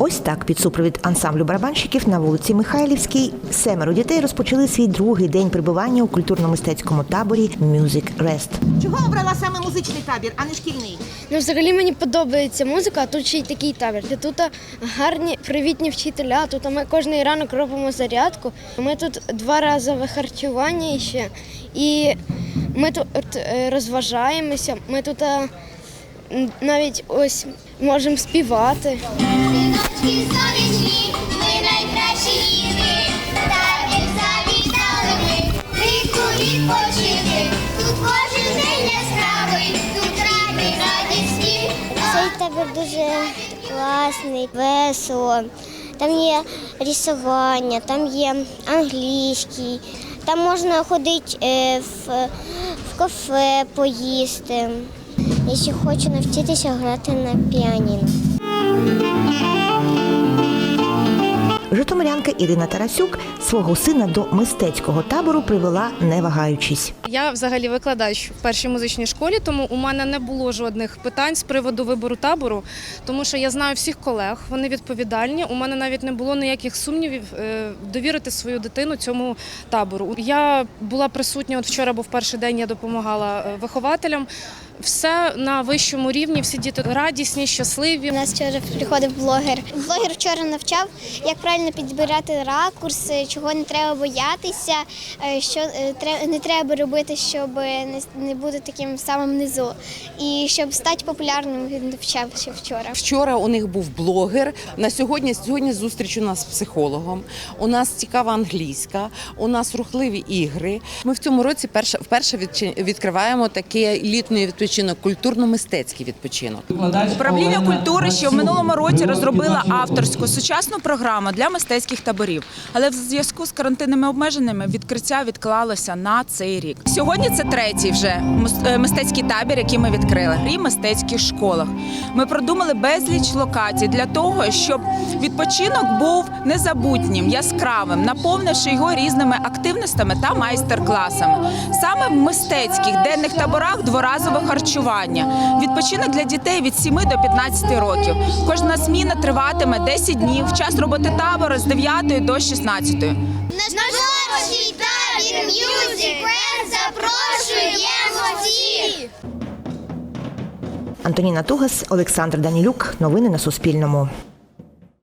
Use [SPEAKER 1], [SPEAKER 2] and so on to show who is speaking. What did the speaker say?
[SPEAKER 1] Ось так під супровід ансамблю барабанщиків на вулиці Михайлівській семеро дітей розпочали свій другий день перебування у культурно-мистецькому таборі Music Rest.
[SPEAKER 2] Чого обрала саме музичний табір, а не шкільний?
[SPEAKER 3] Ну, взагалі мені подобається музика, а тут ще й такий табір. де Тут гарні привітні вчителя. Тут ми кожен ранок робимо зарядку. Ми тут два разове харчування ще. І ми тут е, розважаємося. Ми тут навіть ось можемо співати.
[SPEAKER 4] Ми найкращі діти, табір завітали ми, влітку відпочити, тут кожен день яскравий, тут раді радісні.
[SPEAKER 5] Цей табір дуже класний, весело. Там є рисування, там є англійський, там можна ходити е, в, в кафе поїсти. Я ще хочу навчитися грати на піаніно.
[SPEAKER 1] Житомирянка Ірина Тарасюк свого сина до мистецького табору привела не вагаючись.
[SPEAKER 6] Я взагалі викладач в першій музичній школі, тому у мене не було жодних питань з приводу вибору табору, тому що я знаю всіх колег, вони відповідальні. У мене навіть не було ніяких сумнівів е, довірити свою дитину цьому табору. Я була присутня. От вчора був перший день, я допомагала е, вихователям. Все на вищому рівні, всі діти радісні, щасливі.
[SPEAKER 5] У нас вчора приходив блогер. Блогер вчора навчав, як правильно підбирати ракурси, чого не треба боятися, е, що е, не треба робити, щоб не, бути таким самим низу. І щоб стати популярним, він навчав ще вчора.
[SPEAKER 7] Вчора у них був блогер. На сьогодні сьогодні зустріч у нас з психологом. У нас цікава англійська, у нас рухливі ігри. Ми в цьому році перше вперше відкриваємо такий літній відпочинок, культурно-мистецький відпочинок.
[SPEAKER 8] Управління культури ще в минулому році розробила авторську сучасну програму для мистецьких таборів, але в зв'язку з карантинними обмеженнями відкриття відклалося на цей рік. Сьогодні це третій вже е, мистецький табір, який ми відкрили при мистецьких школах. Ми продумали безліч локацій для того, щоб відпочинок був незабутнім, яскравим, наповнивши його різними активностями та майстер-класами. Саме в мистецьких денних таборах дворазове харчування. Відпочинок для дітей від 7 до 15 років. Кожна зміна триватиме 10 днів. Час роботи табору з 9 до 16.
[SPEAKER 4] Наш творчий табір Music запрошуємо всіх!
[SPEAKER 1] Антоніна Тугас, Олександр Данілюк. Новини на Суспільному.